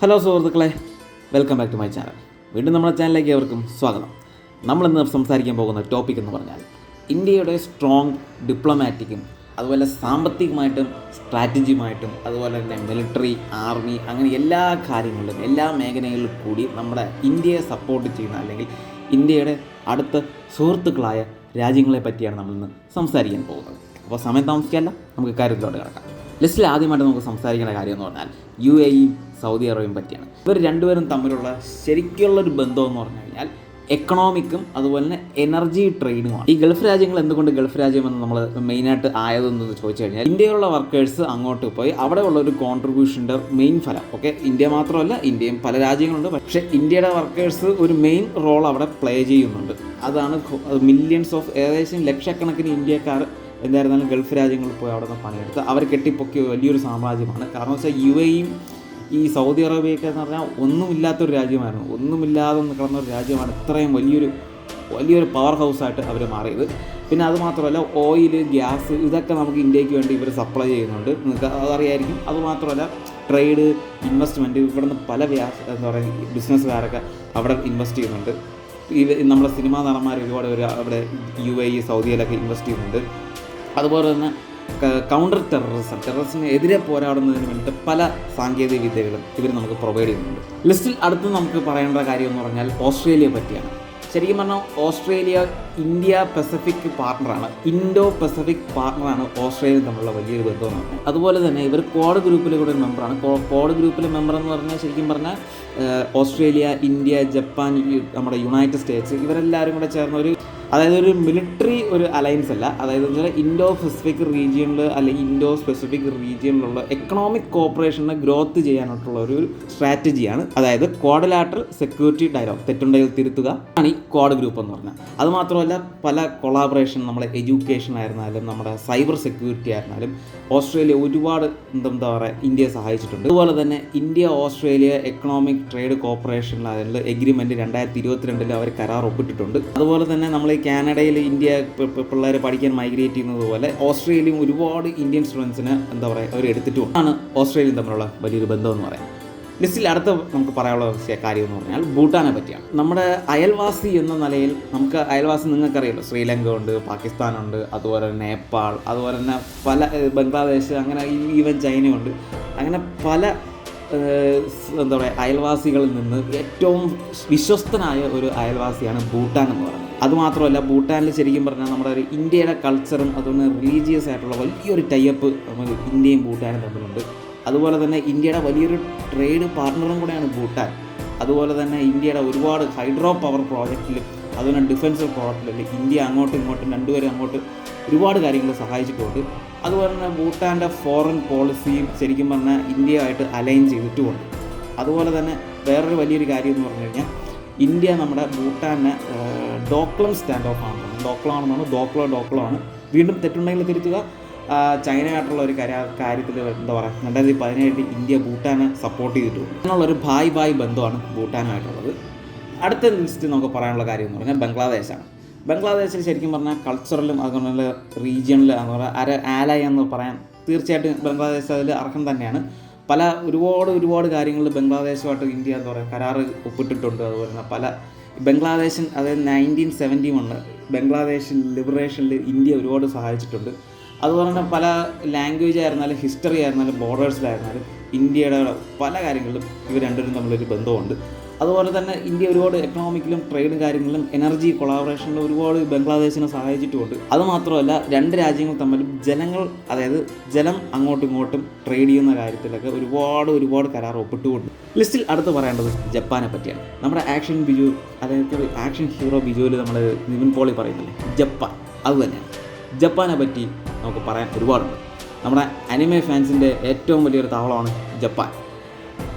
Hello സുഹൃത്തുക്കളെ welcome back to my channel വീണ്ടും നമ്മുടെ ചാനലിലേക്ക് അവർക്കും സ്വാഗതം. നമ്മളിന്ന് സംസാരിക്കാൻ പോകുന്ന ടോപ്പിക് എന്ന് പറഞ്ഞാൽ ഇന്ത്യയുടെ സ്ട്രോങ് ഡിപ്ലോമാറ്റിക്കും അതുപോലെ സാമ്പത്തികമായിട്ടും സ്ട്രാറ്റജിയുമായിട്ടും അതുപോലെ തന്നെ മിലിറ്ററി ആർമി അങ്ങനെ എല്ലാ കാര്യങ്ങളിലും എല്ലാ മേഖലകളിലും കൂടി നമ്മുടെ ഇന്ത്യയെ സപ്പോർട്ട് ചെയ്യുന്ന അല്ലെങ്കിൽ ഇന്ത്യയുടെ അടുത്ത സുഹൃത്തുക്കളായ രാജ്യങ്ങളെ പറ്റിയാണ് നമ്മളിന്ന് സംസാരിക്കാൻ പോകുന്നത്. അപ്പോൾ സമയം താമസിക്കാല്ല നമുക്ക് കാര്യത്തിലോട്ട് കിടക്കാം. ലിസ്റ്റിൽ ആദ്യമായിട്ട് നമുക്ക് സംസാരിക്കേണ്ട കാര്യം എന്ന് പറഞ്ഞാൽ യു എ ഇ സൗദി അറേബ്യയും പറ്റിയാണ്. ഇവർ രണ്ടുപേരും തമ്മിലുള്ള ശരിക്കുള്ളൊരു ബന്ധം എന്ന് പറഞ്ഞു കഴിഞ്ഞാൽ എക്കണോമിക്കും അതുപോലെ തന്നെ എനർജി ട്രേഡുമാണ് ഈ ഗൾഫ് രാജ്യങ്ങൾ എന്തുകൊണ്ട് ഗൾഫ് രാജ്യമെന്ന് നമ്മൾ മെയിനായിട്ട് ആയതെന്ന് ചോദിച്ചു കഴിഞ്ഞാൽ ഇന്ത്യയിലുള്ള വർക്കേഴ്സ് അങ്ങോട്ട് പോയി അവിടെയുള്ള ഒരു കോൺട്രിബ്യൂഷന്റെ മെയിൻ ഫലം ഓക്കെ ഇന്ത്യ മാത്രമല്ല ഇന്ത്യയും പല രാജ്യങ്ങളുണ്ട്. പക്ഷേ ഇന്ത്യയുടെ വർക്കേഴ്സ് ഒരു മെയിൻ റോൾ അവിടെ പ്ലേ ചെയ്യുന്നുണ്ട്. അതാണ് മില്യൺസ് ഓഫ് ഏകദേശം ലക്ഷക്കണക്കിന് ഇന്ത്യക്കാർ എന്തായിരുന്നാലും ഗൾഫ് രാജ്യങ്ങളിൽ പോയി അവിടെ നിന്ന് പണിയെടുത്ത് അവർ കെട്ടിപ്പൊക്കിയ വലിയൊരു സാമ്രാജ്യമാണ്. കാരണം വെച്ചാൽ യു എയും ഈ സൗദി അറേബ്യയൊക്കെ എന്ന് പറഞ്ഞാൽ ഒന്നുമില്ലാത്തൊരു രാജ്യമായിരുന്നു. ഒന്നുമില്ലാതെ കിടന്ന ഒരു രാജ്യമാണ് ഇത്രയും വലിയൊരു വലിയൊരു പവർ ഹൗസായിട്ട് അവർ മാറിയത്. പിന്നെ അതുമാത്രമല്ല ഓയിൽ ഗ്യാസ് ഇതൊക്കെ നമുക്ക് ഇന്ത്യയ്ക്ക് വേണ്ടി ഇവർ സപ്ലൈ ചെയ്യുന്നുണ്ട്. നിങ്ങൾക്ക് അതറിയായിരിക്കും അതുമാത്രമല്ല ട്രേഡ് ഇൻവെസ്റ്റ്മെന്റ് ഇവിടുന്ന് പല വ്യാസ എന്താ പറയുക ബിസിനസ്സുകാരൊക്കെ അവിടെ ഇൻവെസ്റ്റ് ചെയ്യുന്നുണ്ട്. നമ്മുടെ സിനിമാ നടന്മാർ ഒരുപാട് പേര് അവിടെ യു എ ഇ സൗദിയിലൊക്കെ ഇൻവെസ്റ്റ് ചെയ്യുന്നുണ്ട്. അതുപോലെ തന്നെ കൗണ്ടർ ടെററിസം ടെററിസിനെതിരെ പോരാടുന്നതിന് വേണ്ടിയിട്ട് പല സാങ്കേതിക വിദ്യകളും ഇവർ നമുക്ക് പ്രൊവൈഡ് ചെയ്യുന്നുണ്ട്. ലിസ്റ്റിൽ അടുത്ത് നമുക്ക് പറയേണ്ട കാര്യം എന്ന് പറഞ്ഞാൽ ഓസ്ട്രേലിയയെ പറ്റിയാണ്. ശരിക്കും പറഞ്ഞാൽ ഓസ്ട്രേലിയ ഇന്ത്യ പസഫിക് പാർട്ണറാണ് ഇൻഡോ പസഫിക് പാർട്ണറാണ് ഓസ്ട്രേലിയ തമ്മിലുള്ള വലിയൊരു ബന്ധമാണ്. അതുപോലെ തന്നെ ഇവർ കോഡ് ഗ്രൂപ്പിലെ കൂടെ മെമ്പറാണ് കോഡ് ഗ്രൂപ്പിലെ മെമ്പർ എന്ന് പറഞ്ഞാൽ ശരിക്കും പറഞ്ഞാൽ ഓസ്ട്രേലിയ ഇന്ത്യ ജപ്പാൻ നമ്മുടെ യുണൈറ്റഡ് സ്റ്റേറ്റ്സ് ഇവരെല്ലാവരും കൂടെ ചേർന്ന ഒരു അതായത് ഒരു മിലിറ്ററി ഒരു അലയൻസ് അല്ല. അതായത് വെച്ചാൽ ഇൻഡോ സ്പെസിഫിക് റീജിയനിൽ അല്ലെങ്കിൽ ഇൻഡോ സ്പെസിഫിക് റീജിയനിലുള്ള എക്കണോമിക് കോപ്പറേഷനെ ഗ്രോത്ത് ചെയ്യാനായിട്ടുള്ള ഒരു സ്ട്രാറ്റജിയാണ് അതായത് കോഡലാട്രൽ സെക്യൂരിറ്റി ഡയലോഗ് തെറ്റുണ്ടെങ്കിൽ തിരുത്തുക ആണ് ഈ കോഡ് ഗ്രൂപ്പ് എന്ന് പറഞ്ഞാൽ. അതുമാത്രമല്ല പല കൊളാബറേഷൻ നമ്മുടെ എഡ്യൂക്കേഷൻ ആയിരുന്നാലും നമ്മുടെ സൈബർ സെക്യൂരിറ്റി ആയിരുന്നാലും ഓസ്ട്രേലിയ ഒരുപാട് എന്താ പറയുക ഇന്ത്യയെ സഹായിച്ചിട്ടുണ്ട്. അതുപോലെ തന്നെ ഇന്ത്യ ഓസ്ട്രേലിയ എക്കണോമിക് ട്രേഡ് കോപ്പറേഷനിൽ അതിൽ എഗ്രിമെന്റ് രണ്ടായിരത്തി ഇരുപത്തിരണ്ടിൽ അവർ കരാർ ഒപ്പിട്ടിട്ടുണ്ട്. അതുപോലെ തന്നെ നമ്മൾ ഈ കാനഡയിൽ ഇന്ത്യ പിള്ളേർ പഠിക്കാൻ മൈഗ്രേറ്റ് ചെയ്യുന്നത് പോലെ ഓസ്ട്രേലിയയും ഒരുപാട് ഇന്ത്യൻ സ്റ്റുഡൻസിന് എന്താ പറയുക അവർ എടുത്തിട്ടും ആണ് ഓസ്ട്രേലിയയും തമ്മിലുള്ള വലിയൊരു ബന്ധം എന്ന് പറയാം. ലിസ്റ്റിൽ അടുത്ത നമുക്ക് പറയാനുള്ള കാര്യം എന്ന് പറഞ്ഞാൽ ഭൂട്ടാനെ പറ്റിയാണ്. നമ്മുടെ അയൽവാസി എന്ന നിലയിൽ നമുക്ക് അയൽവാസി നിങ്ങൾക്കറിയാലോ ശ്രീലങ്ക ഉണ്ട് പാകിസ്ഥാനുണ്ട് അതുപോലെ നേപ്പാൾ അതുപോലെ തന്നെ പല ബംഗ്ലാദേശ് അങ്ങനെ ഈവൻ ചൈനയുണ്ട് അങ്ങനെ പല എന്താ പറയുക അയൽവാസികളിൽ നിന്ന് ഏറ്റവും വിശ്വസ്തനായ ഒരു അയൽവാസിയാണ് ഭൂട്ടാൻ എന്ന് പറയുന്നത്. അതുമാത്രമല്ല ഭൂട്ടാനിൽ ശരിക്കും പറഞ്ഞാൽ നമ്മുടെ ഒരു ഇന്ത്യയുടെ കൾച്ചറും അതുപോലെ റിലീജിയസ് ആയിട്ടുള്ള വലിയൊരു ടൈപ്പ് നമ്മൾ ഇന്ത്യയും ഭൂട്ടാനും തമ്മിലുണ്ട്. അതുപോലെ തന്നെ ഇന്ത്യയുടെ വലിയൊരു ട്രേഡ് പാർട്ണറും കൂടെയാണ് ഭൂട്ടാൻ. അതുപോലെ തന്നെ ഇന്ത്യയുടെ ഒരുപാട് ഹൈഡ്രോ പവർ പ്രോജക്റ്റിലും അതുപോലെ ഡിഫൻസ് പ്രോജക്റ്റിലും ഇന്ത്യ അങ്ങോട്ടും ഇങ്ങോട്ടും രണ്ടുപേരും അങ്ങോട്ട് ഒരുപാട് കാര്യങ്ങൾ സഹായിച്ചിട്ടുണ്ട്. അതുപോലെ തന്നെ ഭൂട്ടാന്റെ ഫോറിൻ പോളിസിയും ശരിക്കും പറഞ്ഞാൽ ഇന്ത്യയായിട്ട് അലൈൻ ചെയ്തിട്ടുമുണ്ട്. അതുപോലെ തന്നെ വേറൊരു വലിയൊരു കാര്യം എന്ന് പറഞ്ഞു കഴിഞ്ഞാൽ ഇന്ത്യ നമ്മുടെ ഭൂട്ടാനെ ഡോക്ലം സ്റ്റാൻഡ് ഓഫ് ആണ്. ഡോക്ലം ആണെന്നാണ് ഡോക്ലോ ഡോക്ലോ ആണ് വീണ്ടും തെറ്റുണ്ടെങ്കിൽ തിരുത്തുക. ചൈനയായിട്ടുള്ള ഒരു കരാ കാര്യത്തിൽ എന്താ പറയുക രണ്ടായിരത്തി പതിനേഴിൽ ഇന്ത്യ ഭൂട്ടാനെ സപ്പോർട്ട് ചെയ്തിട്ടുണ്ട് അങ്ങനെയുള്ളൊരു ഭായ് ഭായ് ബന്ധമാണ് ഭൂട്ടാനായിട്ടുള്ളത് അടുത്ത ലിസ്റ്റ് നമുക്ക് പറയാനുള്ള കാര്യം എന്ന് പറഞ്ഞാൽ ബംഗ്ലാദേശാണ്. ബംഗ്ലാദേശിൽ ശരിക്കും പറഞ്ഞാൽ കൾച്ചറലും അതുപോലെ റീജിയണിൽ അതുപോലെ അര ആലായ എന്ന് പറയാൻ തീർച്ചയായിട്ടും ബംഗ്ലാദേശ് അതിൽ അർഹം തന്നെയാണ്. പല ഒരുപാട് ഒരുപാട് കാര്യങ്ങളിൽ ബംഗ്ലാദേശുമായിട്ട് ഇന്ത്യ എന്താ പറയുക കരാറ് ഒപ്പിട്ടിട്ടുണ്ട്. അതുപോലെ തന്നെ പല ബംഗ്ലാദേശൻ അതായത് നയന്റീൻ സെവന്റി വണ്ണിൽ ബംഗ്ലാദേശിൽ ലിബറേഷനിൽ ഇന്ത്യ ഒരുപാട് സഹായിച്ചിട്ടുണ്ട്. അതുപോലെ തന്നെ പല ലാംഗ്വേജ് ആയിരുന്നാലും ഹിസ്റ്ററി ആയിരുന്നാലും ബോർഡേഴ്സിലായിരുന്നാലും ഇന്ത്യയുടെ പല കാര്യങ്ങളിലും ഇവർ രണ്ടുപേരും തമ്മിലൊരു ബന്ധമുണ്ട്. അതുപോലെ തന്നെ ഇന്ത്യ ഒരുപാട് എക്കണോമിക്കിലും ട്രേഡും കാര്യങ്ങളിലും എനർജി കൊളാബറേഷനിലും ഒരുപാട് ബംഗ്ലാദേശിനെ സഹായിച്ചിട്ടുമുണ്ട് അതുമാത്രമല്ല രണ്ട് രാജ്യങ്ങൾ തമ്മിലും ജനങ്ങൾ അതായത് ജലം അങ്ങോട്ടും ഇങ്ങോട്ടും ട്രേഡ് ചെയ്യുന്ന കാര്യത്തിലൊക്കെ ഒരുപാട് ഒരുപാട് കരാർ ഒപ്പിട്ടുകൊണ്ട് ലിസ്റ്റിൽ അടുത്ത് പറയേണ്ടത് ജപ്പാനെ പറ്റിയാണ്. നമ്മുടെ ആക്ഷൻ ബിജു അതായത് ആക്ഷൻ ഹീറോ ബിജുവിൽ നമ്മൾ നിവിൻ പോളി പറയുന്നില്ലേ? ജപ്പാൻ. അത് തന്നെയാണ്. ജപ്പാനെ പറ്റി നമുക്ക് പറയാൻ ഒരുപാടുണ്ട്. നമ്മുടെ അനിമെ ഫാൻസിന്റെ ഏറ്റവും വലിയൊരു താവളമാണ് ജപ്പാൻ.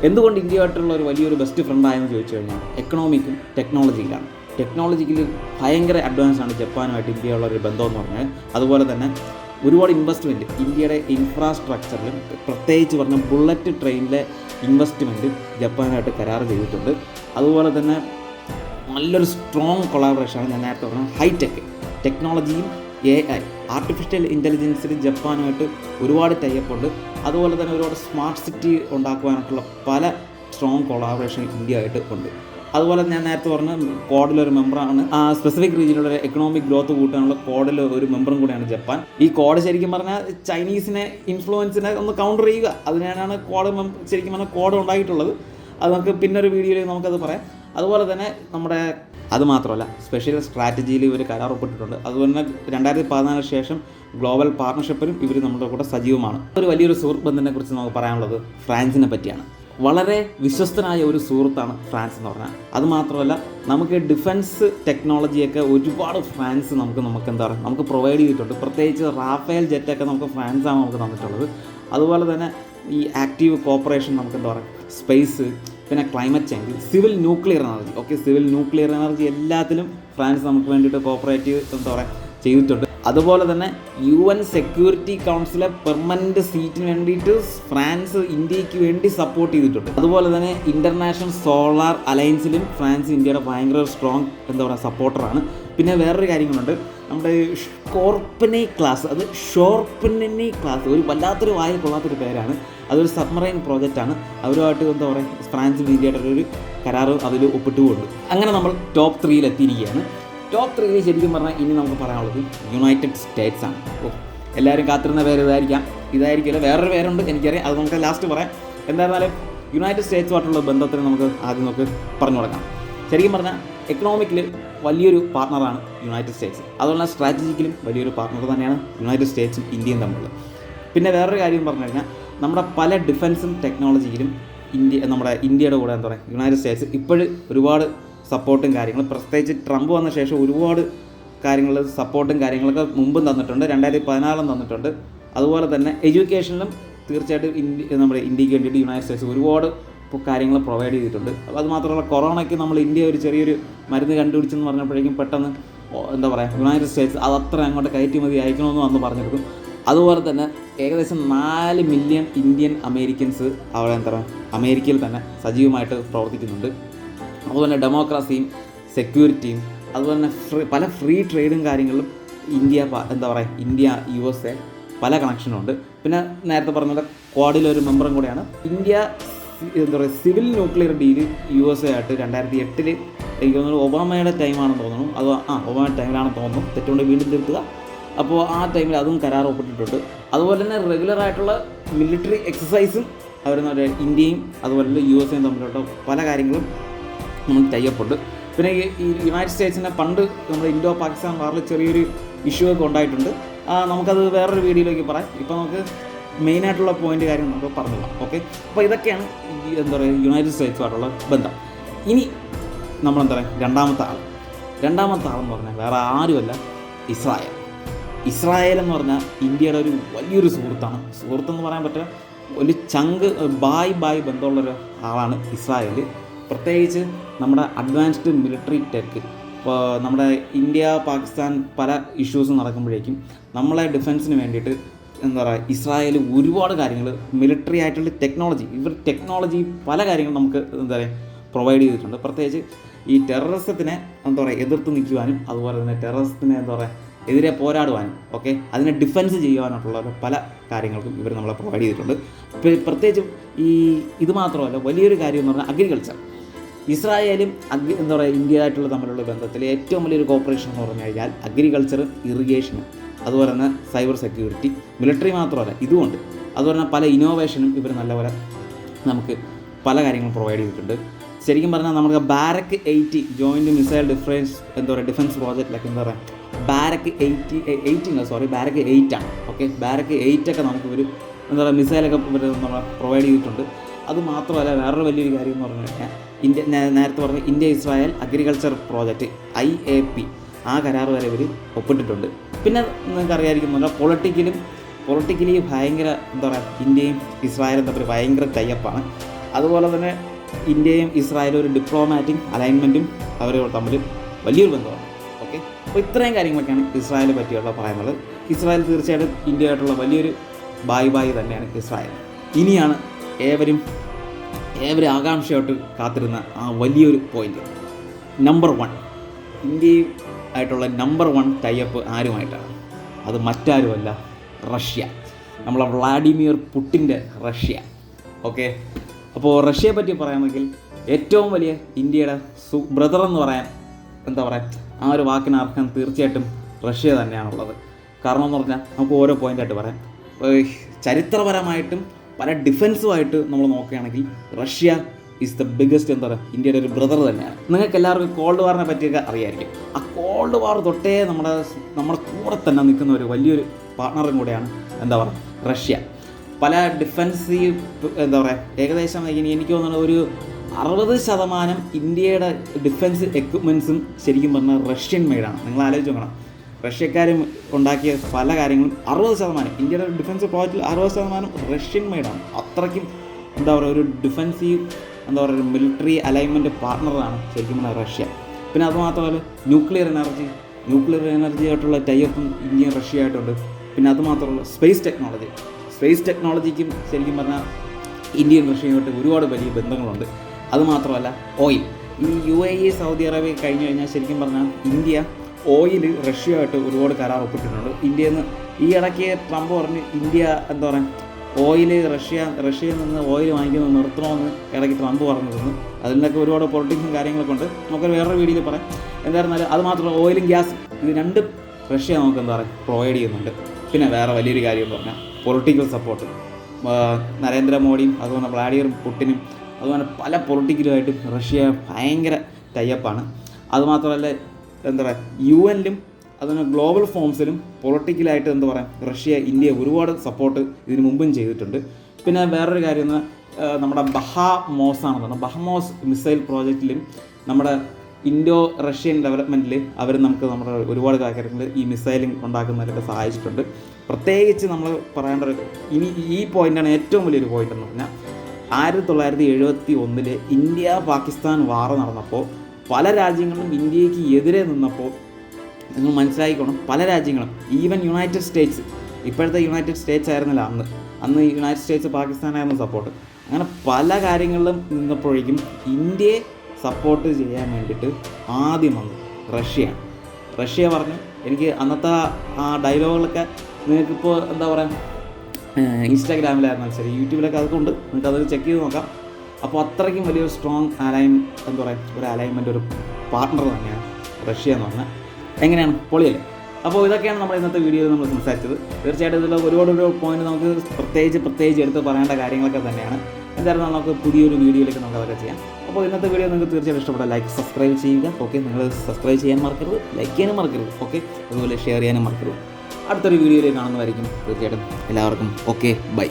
എന്തുകൊണ്ട് ഇന്ത്യയായിട്ടുള്ള ഒരു വലിയൊരു ബെസ്റ്റ് ഫ്രണ്ടായെന്ന് ചോദിച്ചു കഴിഞ്ഞാൽ എക്കണോമിക്കും ടെക്നോളജിയിലാണ് ടെക്നോളജിക്കൽ ഭയങ്കര അഡ്വാൻസ് ആണ് ജപ്പാനുമായിട്ട് ഇന്ത്യയുള്ള ഒരു ബന്ധമെന്ന് പറഞ്ഞാൽ. അതുപോലെ തന്നെ ഒരുപാട് ഇൻവെസ്റ്റ്മെന്റ് ഇന്ത്യയുടെ ഇൻഫ്രാസ്ട്രക്ചറിലും പ്രത്യേകിച്ച് പറഞ്ഞ ബുള്ളറ്റ് ട്രെയിനിലെ ഇൻവെസ്റ്റ്മെന്റ് ജപ്പാനായിട്ട് കരാർ ചെയ്തിട്ടുണ്ട്. അതുപോലെ തന്നെ നല്ലൊരു സ്ട്രോങ് കൊളാബറേഷനാണ് ഞാൻ നേരത്തെ പറഞ്ഞത് ഹൈടെക് ടെക്നോളജിയും എ ഐ ആർട്ടിഫിഷ്യൽ ഇന്റലിജൻസിൽ ജപ്പാനുമായിട്ട് ഒരുപാട് ടൈപ്പുണ്ട് അതുപോലെ തന്നെ ഒരുപാട് സ്മാർട്ട് സിറ്റി ഉണ്ടാക്കുവാനായിട്ടുള്ള പല സ്ട്രോങ് കൊളാബറേഷൻ ഇന്ത്യ ആയിട്ട് ഉണ്ട്. അതുപോലെ ഞാൻ നേരത്തെ പറഞ്ഞ കോഡിലൊരു മെമ്പറാണ് ആ സ്പെസിഫിക് റീജിയനിലുള്ള ഒരു എക്കണോമിക് ഗ്രോത്ത് കൂട്ടാനുള്ള കോഡിൽ ഒരു മെമ്പറും കൂടിയാണ് ജപ്പാൻ. ഈ കോഡ് ശരിക്കും പറഞ്ഞാൽ ചൈനീസിനെ ഇൻഫ്ലുവൻസിനെ ഒന്ന് കൗണ്ടർ ചെയ്യുക. അതിനാണ് കോഡ് ശരിക്കും പറഞ്ഞാൽ കോഡ് ഉണ്ടായിട്ടുള്ളത്. അത് നമുക്ക് പിന്നൊരു വീഡിയോയിൽ നമുക്കത് പറയാം. അതുപോലെ തന്നെ നമ്മുടെ അത് മാത്രമല്ല സ്പെഷ്യൽ സ്ട്രാറ്റജിയിൽ ഇവർ കരാർ ഒപ്പിട്ടിട്ടുണ്ട്. അതുപോലെ തന്നെ രണ്ടായിരത്തി പതിനാലിന് ശേഷം ഗ്ലോബൽ പാർട്ണർഷിപ്പിലും ഇവർ നമ്മുടെ കൂടെ സജീവമാണ്. ഒരു വലിയൊരു സുഹൃത്ത് ബന്ധത്തിനെ കുറിച്ച് നമുക്ക് പറയാനുള്ളത് ഫ്രാൻസിനെ പറ്റിയാണ്. വളരെ വിശ്വസ്തനായ ഒരു സുഹൃത്താണ് ഫ്രാൻസ് എന്ന് പറഞ്ഞാൽ. അതുമാത്രമല്ല നമുക്ക് ഡിഫൻസ് ടെക്നോളജിയൊക്കെ ഒരുപാട് ഫ്രാൻസ് നമുക്ക് നമുക്ക് എന്താ പറയുക നമുക്ക് പ്രൊവൈഡ് ചെയ്തിട്ടുണ്ട്. പ്രത്യേകിച്ച് റാഫേൽ ജെറ്റൊക്കെ നമുക്ക് ഫ്രാൻസാണ് നമുക്ക് തന്നിട്ടുള്ളത്. അതുപോലെ തന്നെ ഈ ആക്റ്റീവ് കോപ്പറേഷൻ നമുക്ക് എന്താ പറയുക സ്പേസ് പിന്നെ climate change civil nuclear energy. Okay civil nuclear energy എല്ലാത്തിലും ഫ്രാൻസ് നമുക്ക് വേണ്ടിയിട്ട് കോപ്പറേറ്റീവ് എന്താ പറയുക ചെയ്തിട്ടുണ്ട്. അതുപോലെ തന്നെ യു എൻ സെക്യൂരിറ്റി കൗൺസിലെ പെർമനന്റ് സീറ്റിന് വേണ്ടിയിട്ട് ഫ്രാൻസ് ഇന്ത്യയ്ക്ക് വേണ്ടി സപ്പോർട്ട് ചെയ്തിട്ടുണ്ട്. അതുപോലെ തന്നെ ഇന്റർനാഷണൽ സോളാർ അലയൻസിലും ഫ്രാൻസ് ഇന്ത്യയുടെ ഭയങ്കര സ്ട്രോങ് എന്താ പറയുക സപ്പോർട്ടറാണ് പിന്നെ വേറൊരു കാര്യങ്ങളുണ്ട്. നമ്മുടെ ഷോർപ്പനെ ക്ലാസ് അത് ഷോർപ്പനെ ക്ലാസ് ഒരു വല്ലാത്തൊരു വായിൽ കൊള്ളാത്തൊരു പേരാണ്. അതൊരു സബ്മറൈൻ പ്രോജക്റ്റാണ് അവരുമായിട്ട് എന്താ പറയുക ഫ്രാൻസ് ഇന്ത്യയുടെ ഒരു കരാറ് അതിൽ ഒപ്പിട്ടുകൊണ്ട്. അങ്ങനെ നമ്മൾ ടോപ്പ് ത്രീയിൽ എത്തിയിരിക്കുകയാണ്. ടോപ്പ് ത്രീയിൽ ശരിക്കും പറഞ്ഞാൽ ഇനി നമുക്ക് പറയാനുള്ളത് യുണൈറ്റഡ് സ്റ്റേറ്റ്സ് ആണ്. ഓ എല്ലാവരും കാത്തിരുന്ന പേര് ഇതായിരിക്കാം. ഇതായിരിക്കില്ല വേറൊരു പേരുണ്ട് എനിക്കറിയാം. അത് നമുക്ക് ലാസ്റ്റ് പറയാം. എന്തായിരുന്നാലും യുണൈറ്റഡ് സ്റ്റേറ്റ്സുമായിട്ടുള്ള ബന്ധത്തിന് നമുക്ക് ആദ്യം നമുക്ക് പറഞ്ഞു കൊടുക്കാം. ശരിക്കും പറഞ്ഞാൽ എക്കണോമിക്കിൽ വലിയൊരു പാർട്ണറാണ് യുണൈറ്റഡ് സ്റ്റേറ്റ്സ് അതുപോലെ തന്നെ സ്ട്രാറ്റജിക്കലും വലിയൊരു പാർട്ണർ തന്നെയാണ് യുണൈറ്റഡ് സ്റ്റേറ്റ്സും ഇന്ത്യയും തമ്മിലുള്ളത് പിന്നെ വേറൊരു കാര്യം പറഞ്ഞു കഴിഞ്ഞാൽ നമ്മുടെ പല ഡിഫൻസും ടെക്നോളജിയിലും ഇന്ത്യ നമ്മുടെ ഇന്ത്യയുടെ കൂടെ എന്താ പറയുക യുണൈറ്റഡ് സ്റ്റേറ്റ്സ് ഇപ്പോഴും ഒരുപാട് സപ്പോർട്ടും കാര്യങ്ങളും. പ്രത്യേകിച്ച് ട്രംപ് വന്ന ശേഷം ഒരുപാട് കാര്യങ്ങൾ സപ്പോർട്ടും കാര്യങ്ങളൊക്കെ മുമ്പും തന്നിട്ടുണ്ട്. രണ്ടായിരത്തി പതിനാലും തന്നിട്ടുണ്ട്. അതുപോലെ തന്നെ എഡ്യൂക്കേഷനിലും തീർച്ചയായിട്ടും ഇന്ത്യ നമ്മുടെ ഇന്ത്യയ്ക്ക് വേണ്ടിയിട്ട് യുണൈറ്റഡ് സ്റ്റേറ്റ്സ് ഒരുപാട് കാര്യങ്ങൾ പ്രൊവൈഡ് ചെയ്തിട്ടുണ്ട്. അപ്പോൾ അത് മാത്രമല്ല കൊറോണയ്ക്ക് നമ്മൾ ഇന്ത്യ ഒരു ചെറിയൊരു മരുന്ന് കണ്ടുപിടിച്ചെന്ന് പറഞ്ഞപ്പോഴേക്കും പെട്ടെന്ന് എന്താ പറയുക യുണൈറ്റഡ് സ്റ്റേറ്റ്സ് അത് അത്ര അങ്ങോട്ട് കയറ്റുമതി അയക്കണമെന്ന് വന്ന് പറഞ്ഞിരുന്നു. അതുപോലെ തന്നെ ഏകദേശം നാല് മില്യൺ ഇന്ത്യൻ അമേരിക്കൻസ് അവിടെ എന്താ പറയുക അമേരിക്കയിൽ തന്നെ സജീവമായിട്ട് പ്രവർത്തിക്കുന്നുണ്ട്. അതുപോലെ തന്നെ ഡെമോക്രസിയും സെക്യൂരിറ്റിയും അതുപോലെ തന്നെ ഫ്രീ പല ഫ്രീ ട്രേഡും കാര്യങ്ങളും ഇന്ത്യ എന്താ പറയുക ഇന്ത്യ യു എസ് എ പല കണക്ഷനും ഉണ്ട്. പിന്നെ നേരത്തെ പറഞ്ഞ പോലെ ക്വാഡിലൊരു മെമ്പറും കൂടെയാണ്. ഇന്ത്യ എന്താ പറയുക civil nuclear deal U S A ആയിട്ട് രണ്ടായിരത്തി എട്ടിൽ എനിക്ക് തോന്നുന്നു ഒബാമയുടെ ടൈമാണെന്ന് തോന്നുന്നു. അത് ആ ഒബാമയുടെ ടൈമിലാണെന്ന് തോന്നുന്നു. തെറ്റുകൊണ്ട് വീണ്ടും തിരുത്തുക. അപ്പോൾ ആ ടൈമിൽ അതും കരാർ ഒപ്പിട്ടിട്ടുണ്ട്. അതുപോലെ തന്നെ റെഗുലർ ആയിട്ടുള്ള മിലിറ്ററി എക്സസൈസും അവരെന്ന് പറയുക ഇന്ത്യയും അതുപോലെ യു എസ് എയും തമ്മിലുള്ള പല കാര്യങ്ങളും നമുക്ക് ടൈപ്പുണ്ട് പിന്നെ ഈ യുണൈറ്റഡ് സ്റ്റേറ്റ്സിനെ പണ്ട് നമ്മുടെ ഇൻഡോ പാകിസ്ഥാൻ വാറിൽ ചെറിയൊരു ഇഷ്യൂ ഒക്കെ ഉണ്ടായിട്ടുണ്ട്. നമുക്കത് വേറൊരു വീഡിയോയിലേക്ക് പറയാം. ഇപ്പോൾ നമുക്ക് മെയിനായിട്ടുള്ള പോയിന്റ് കാര്യം നമുക്ക് പറഞ്ഞുകൊള്ളാം ഓക്കെ അപ്പോൾ ഇതൊക്കെയാണ് എന്താ പറയുക യുണൈറ്റഡ് സ്റ്റേറ്റ്സുമായിട്ടുള്ള ബന്ധം. ഇനി നമ്മളെന്താ പറയുക രണ്ടാമത്തെ ആൾ. രണ്ടാമത്തെ ആളെന്ന് പറഞ്ഞാൽ വേറെ ആരുമല്ല ഇസ്രായേൽ. ഇസ്രായേൽ എന്ന് പറഞ്ഞാൽ ഇന്ത്യയുടെ ഒരു വലിയൊരു സുഹൃത്താണ്. സുഹൃത്തെന്ന് പറയാൻ പറ്റുക ഒരു ചങ്ക് ബായ് ബായ് ബന്ധമുള്ളൊരു ആളാണ് ഇസ്രായേൽ. പ്രത്യേകിച്ച് നമ്മുടെ അഡ്വാൻസ്ഡ് മിലിറ്ററി ടെക് ഇപ്പോൾ നമ്മുടെ ഇന്ത്യ പാകിസ്ഥാൻ പല ഇഷ്യൂസ് നടക്കുമ്പോഴേക്കും നമ്മളെ ഡിഫൻസിന് വേണ്ടിയിട്ട് എന്താ പറയുക ഇസ്രായേൽ ഒരുപാട് കാര്യങ്ങൾ മിലിറ്ററി ആയിട്ടുള്ള ടെക്നോളജി ഇവർ ടെക്നോളജി പല കാര്യങ്ങളും നമുക്ക് എന്താ പറയുക പ്രൊവൈഡ് ചെയ്തിട്ടുണ്ട്. പ്രത്യേകിച്ച് ഈ ടെററിസത്തിനെ എന്താ പറയുക എതിർത്ത് നിൽക്കുവാനും അതുപോലെ തന്നെ ടെററിസത്തിനെ എന്താ പറയുക എതിരെ പോരാടുവാനും ഓക്കെ അതിനെ ഡിഫൻസ് ചെയ്യുവാനായിട്ടുള്ള പല കാര്യങ്ങൾക്കും ഇവർ നമ്മളെ പ്രൊവൈഡ് ചെയ്തിട്ടുണ്ട്. പ്ര- പ്രത്യേകിച്ചും ഈ ഇത് മാത്രമല്ല വലിയൊരു കാര്യം എന്ന് പറഞ്ഞാൽ അഗ്രികൾച്ചർ ഇസ്രായേലും അഗ്രി എന്താ പറയുക ഇന്ത്യയായിട്ടുള്ള തമ്മിലുള്ള ബന്ധത്തിൽ ഏറ്റവും വലിയൊരു കോപ്പറേഷൻ എന്ന് പറഞ്ഞു കഴിഞ്ഞാൽ അഗ്രികൾച്ചറും ഇറിഗേഷനും അതുപോലെ തന്നെ സൈബർ സെക്യൂരിറ്റി മിലിറ്ററി മാത്രമല്ല ഇതുകൊണ്ട് അതുപോലെ തന്നെ പല ഇന്നോവേഷനും ഇവർ നല്ലപോലെ നമുക്ക് പല കാര്യങ്ങളും പ്രൊവൈഡ് ചെയ്തിട്ടുണ്ട്. ശരിക്കും പറഞ്ഞാൽ നമുക്ക് Barak eighty joint missile difference എന്താ പറയുക ഡിഫൻസ് പ്രോജക്റ്റിലൊക്കെ എന്താ പറയുക ബാരക്ക് എയ്റ്റി എയ്റ്റ് അല്ല സോറി ബാരക്ക് എയ്റ്റ് ആണ്. ഓക്കെ ബാരക്ക് എയ്റ്റ് ഒക്കെ നമുക്ക് ഒരു എന്താ പറയുക മിസൈലൊക്കെ പ്രൊവൈഡ് ചെയ്തിട്ടുണ്ട്. അത് മാത്രമല്ല വേറൊരു വലിയൊരു കാര്യം എന്ന് പറഞ്ഞു കഴിഞ്ഞാൽ ഇന്ത്യ നേരത്തെ പറഞ്ഞ India Israel agriculture project I A P ആ കരാർ വരെ ഇവർ ഒപ്പിട്ടിട്ടുണ്ട്. പിന്നെ നിങ്ങൾക്ക് അറിയാതിരിക്കുന്നില്ല പൊളിറ്റിക്കലും പൊളിറ്റിക്കലി ഭയങ്കര എന്താ പറയുക ഇന്ത്യയും ഇസ്രായേലും തമ്മിൽ ഭയങ്കര ടൈപ്പാണ് അതുപോലെ തന്നെ ഇന്ത്യയും ഇസ്രായേലും ഒരു ഡിപ്ലോമാറ്റിക് അലൈൻമെന്റും അവർ തമ്മിൽ വലിയൊരു ബന്ധമാണ്. ഓക്കെ അപ്പോൾ ഇത്രയും കാര്യങ്ങളൊക്കെയാണ് ഇസ്രായേലിനെ പറ്റിയുള്ള പറയുന്നത് ഇസ്രായേൽ തീർച്ചയായിട്ടും ഇന്ത്യയായിട്ടുള്ള വലിയൊരു ബായ് ബായ് തന്നെയാണ് ഇസ്രായേൽ. ഇനിയാണ് ഏവരും ഏവരും ആകാംക്ഷയോട്ട് കാത്തിരുന്ന ആ വലിയൊരു പോയിന്റ് നമ്പർ വൺ ഇന്ത്യയും ആയിട്ടുള്ള നമ്പർ വൺ ടൈപ്പ് ആരുമായിട്ടാണ്? അത് മറ്റാരുമല്ല റഷ്യ. നമ്മളെ വ്ളാഡിമിർ പുട്ടിന്റെ റഷ്യ. ഓക്കെ അപ്പോൾ റഷ്യയെ പറ്റി പറയാമെങ്കിൽ ഏറ്റവും വലിയ ഇന്ത്യയുടെ സു ബ്രദർ എന്ന് പറയാൻ എന്താ പറയുക ആ ഒരു വാക്കിന് അർഹം തീർച്ചയായിട്ടും റഷ്യ തന്നെയാണുള്ളത്. കാരണം എന്ന് പറഞ്ഞാൽ നമുക്ക് ഓരോ പോയിന്റായിട്ട് പറയാം. ചരിത്രപരമായിട്ടും പല ഡിഫൻസുമായിട്ട് നമ്മൾ നോക്കുകയാണെങ്കിൽ റഷ്യ ഈസ് ദ ബിഗ്ഗസ്റ്റ് എന്താ പറയുക ഇന്ത്യയുടെ ഒരു ബ്രദർ തന്നെയാണ്. നിങ്ങൾക്ക് എല്ലാവർക്കും കോൾഡ് വാറിനെ പറ്റിയൊക്കെ അറിയായിരിക്കും. ആ കോൾഡ് വാർ തൊട്ടേ നമ്മുടെ നമ്മുടെ കൂടെ തന്നെ നിൽക്കുന്ന ഒരു വലിയൊരു പാർട്ണറും കൂടെയാണ് എന്താ പറയുക റഷ്യ. പല ഡിഫൻസീവ് എന്താ പറയുക ഏകദേശം എനിക്ക് തോന്നുന്നത് ഒരു അറുപത് ശതമാനം ഇന്ത്യയുടെ ഡിഫൻസ് എക്വിപ്മെൻസും ശരിക്കും പറഞ്ഞാൽ റഷ്യൻ മെയ്ഡാണ് നിങ്ങൾ ആലോചിച്ച് നോക്കണം. റഷ്യക്കാരും ഉണ്ടാക്കിയ പല കാര്യങ്ങളും അറുപത് ശതമാനം ഇന്ത്യയുടെ ഡിഫൻസ് പ്രോജക്റ്റിൽ അറുപത് ശതമാനം റഷ്യൻ മെയ്ഡാണ് അത്രയ്ക്കും എന്താ പറയുക ഒരു ഡിഫൻസീവ് എന്താ പറയുക ഒരു മിലിറ്ററി അലൈൻമെന്റ് പാർട്ണറാണ് ശരിക്കും പറഞ്ഞാൽ റഷ്യ. പിന്നെ അതുമാത്രമല്ല ന്യൂക്ലിയർ എനർജി ന്യൂക്ലിയർ എനർജി ആയിട്ടുള്ള ടൈപ്പും ഇന്ത്യയും റഷ്യ ആയിട്ടുണ്ട്. പിന്നെ അതുമാത്രമല്ല സ്പേസ് ടെക്നോളജി സ്പേസ് ടെക്നോളജിക്കും ശരിക്കും പറഞ്ഞാൽ ഇന്ത്യയും റഷ്യയുമായിട്ട് ഒരുപാട് വലിയ ബന്ധങ്ങളുണ്ട്. അതുമാത്രമല്ല ഓയിൽ ഈ U A E Saudi Arabia കഴിഞ്ഞു കഴിഞ്ഞാൽ ശരിക്കും പറഞ്ഞാൽ ഇന്ത്യ ഓയിൽ റഷ്യയുമായിട്ട് ഒരുപാട് കരാർ ഒപ്പിട്ടിട്ടുണ്ട്. ഇന്ത്യയിൽ നിന്ന് ഈ ഇടയ്ക്ക് ട്രംപ് പറഞ്ഞ് ഇന്ത്യ എന്താ പറയുക ഓയിൽ റഷ്യ റഷ്യയിൽ നിന്ന് ഓയിൽ വാങ്ങിക്കുന്നത് നിർത്തണമെന്ന് ഇടയ്ക്ക് ട്രംപ് പറഞ്ഞിരുന്നു. നിന്നൊക്കെ ഒരുപാട് പൊളിറ്റിക്സും കാര്യങ്ങളൊക്കെ ഉണ്ട്. നമുക്ക് വേറൊരു വീഡിയോയിൽ പറയാം. എന്തായിരുന്നാലും അത് മാത്രമല്ല ഓയിലും ഗ്യാസ് ഇത് രണ്ടും റഷ്യ നമുക്ക് എന്താ പറയുക പ്രൊവൈഡ് ചെയ്യുന്നുണ്ട്. പിന്നെ വേറെ വലിയൊരു കാര്യം എന്ന് പറഞ്ഞാൽ പൊളിറ്റിക്കൽ സപ്പോർട്ട് നരേന്ദ്രമോദിയും അതുപോലെ വ്ളാഡിമിർ പുട്ടിനും അതുപോലെ പല പൊളിറ്റിക്കലുമായിട്ടും റഷ്യ ഭയങ്കര ടൈപ്പാണ് അതുമാത്രമല്ല എന്താ പറയുക യു എനിലും അതുപോലെ ഗ്ലോബൽ ഫോംസിലും പൊളിറ്റിക്കലായിട്ട് എന്താ പറയുക റഷ്യ ഇന്ത്യ ഒരുപാട് സപ്പോർട്ട് ഇതിനു മുമ്പും ചെയ്തിട്ടുണ്ട്. പിന്നെ വേറൊരു കാര്യം എന്ന് നമ്മുടെ ബഹാമോസ് ആണ് പറഞ്ഞാൽ ബഹമോസ് മിസൈൽ പ്രോജക്റ്റിലും നമ്മുടെ ഇൻഡോ റഷ്യൻ ഡെവലപ്മെന്റിൽ അവർ നമുക്ക് നമ്മുടെ ഒരുപാട് കാര്യങ്ങൾ ഈ മിസൈലിംഗ് ഉണ്ടാക്കുന്നതിലൊക്കെ സഹായിച്ചിട്ടുണ്ട്. പ്രത്യേകിച്ച് നമ്മൾ പറയേണ്ട ഒരു ഇനി ഈ പോയിന്റാണ് ഏറ്റവും വലിയൊരു പോയിന്റ് എന്ന് പറഞ്ഞാൽ ആയിരത്തി തൊള്ളായിരത്തി എഴുപത്തി ഒന്നിൽ ഇന്ത്യ പാകിസ്ഥാൻ വാർ നടന്നപ്പോൾ പല രാജ്യങ്ങളും ഇന്ത്യയ്ക്ക് എതിരെ നിന്നപ്പോൾ നിങ്ങൾ മനസ്സിലാക്കിക്കോണം പല രാജ്യങ്ങളും ഈവൻ യുണൈറ്റഡ് സ്റ്റേറ്റ്സ് ഇപ്പോഴത്തെ യുണൈറ്റഡ് സ്റ്റേറ്റ്സ് ആയിരുന്നില്ല അന്ന്. അന്ന് യുണൈറ്റഡ് സ്റ്റേറ്റ്സ് പാകിസ്ഥാനായിരുന്നു സപ്പോർട്ട് അങ്ങനെ പല കാര്യങ്ങളിലും നിന്നപ്പോഴേക്കും ഇന്ത്യയെ സപ്പോർട്ട് ചെയ്യാൻ വേണ്ടിയിട്ട് ആദ്യം വന്നു റഷ്യയാണ്. റഷ്യ പറഞ്ഞു എനിക്ക് അന്നത്തെ ആ ഡയലോഗുകളൊക്കെ നിങ്ങൾക്കിപ്പോൾ എന്താ പറയുക ഇൻസ്റ്റാഗ്രാമിലായിരുന്നാലും ശരി യൂട്യൂബിലൊക്കെ അതൊക്കെ ഉണ്ട്. നിങ്ങൾക്ക് അതൊക്കെ ചെക്ക് ചെയ്ത് നോക്കാം. അപ്പോൾ അത്രയ്ക്കും വലിയൊരു സ്ട്രോങ് അലൈൻ എന്താ പറയുക ഒരു അലൈൻമെന്റ് ഒരു പാർട്ട്ണർ തന്നെയാണ് റഷ്യ എന്ന് പറഞ്ഞാൽ. എങ്ങനെയാണ്? പൊളിയല്ലേ? അപ്പോൾ ഇതൊക്കെയാണ് നമ്മൾ ഇന്നത്തെ വീഡിയോയിൽ നമ്മൾ സംസാരിച്ചത്. തീർച്ചയായിട്ടും ഇതിൽ ഒരുപാട് ഒരു പോയിന്റ് നമുക്ക് പ്രത്യേകിച്ച് പ്രത്യേകിച്ച് എടുത്ത് പറയേണ്ട കാര്യങ്ങളൊക്കെ തന്നെയാണ്. എന്തായാലും നമുക്ക് പുതിയൊരു വീഡിയോയിലേക്ക് നമുക്ക് അതൊക്കെ ചെയ്യാം. അപ്പോൾ ഇന്നത്തെ വീഡിയോ നിങ്ങൾക്ക് തീർച്ചയായിട്ടും ഇഷ്ടപ്പെട്ട ലൈക്ക് സബ്സ്ക്രൈബ് ചെയ്യുക. ഓക്കെ നിങ്ങൾ സബ്സ്ക്രൈബ് ചെയ്യാൻ മറക്കരുത്. ലൈക്ക് ചെയ്യാനും മറക്കരുത്. ഓക്കെ അതുപോലെ ഷെയർ ചെയ്യാനും മറക്കരുത്. അടുത്തൊരു വീഡിയോയിലേക്ക് കാണുന്നതായിരിക്കും തീർച്ചയായിട്ടും എല്ലാവർക്കും ഓക്കെ ബൈ